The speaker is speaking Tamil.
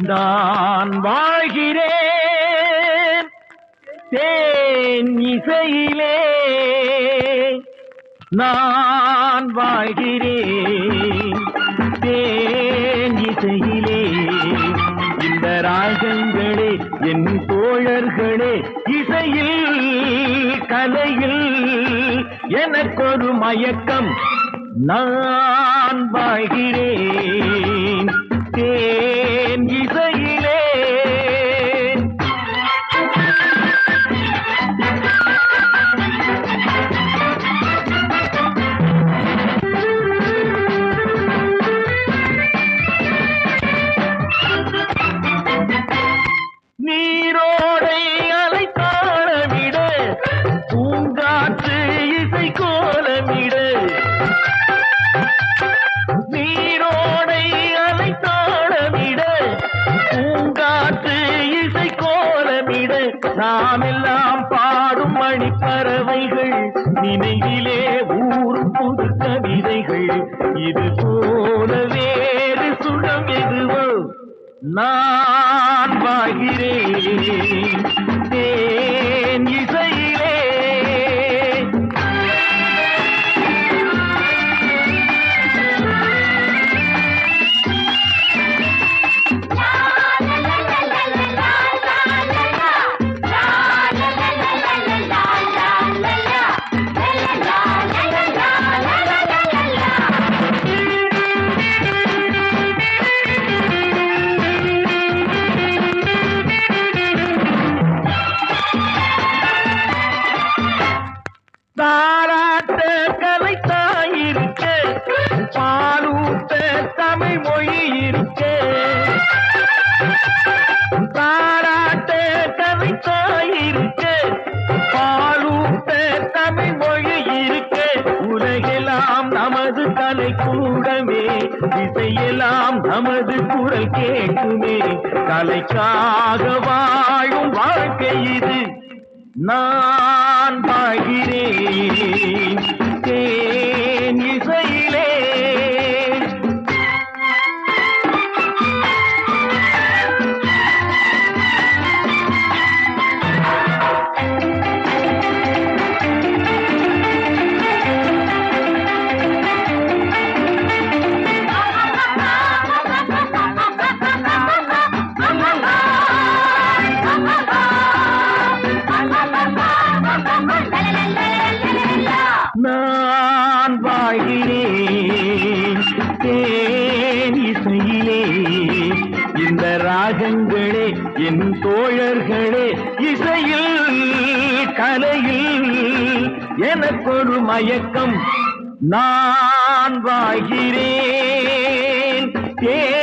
நான் வாழ்கிறேன். தேன் இசையிலே நான் வாழ்கிறேன். தேன் இசையிலே இந்த ராகங்களே என் தோழர்களே இசையில் கலையில் எனக்கொரு மயக்கம். நான் வாழ்கிறேன். தேன் நாம் எல்லாம் பாடும் மணிப்பறவைகள் நினைவிலே ஊரும் புது கவிதைகள். இது போல வேறு சுடம் எதுவோ நான் வாழ்கிறேன். தாராட்ட கலை தாயிருக்க பாலூட்ட தமிழ் மொழி இருக்க. தாராட்ட கலை தாயிருக்க பாலூட்ட தமிழ் மொழி இருக்க. உலகெல்லாம் நமது கலை கூடமே இசையெல்லாம் நமது குரல் கேட்குமே. கலைக்காக வாழும் வாழ்க்கை இது. நான் நான் வாழ்கிறேன். தேன் இசையிலே இந்த ராகங்களே என் தோழர்களே இசையில் கலையில் எனக்கொரு மயக்கம். நான் வாழ்கிறேன். தேன்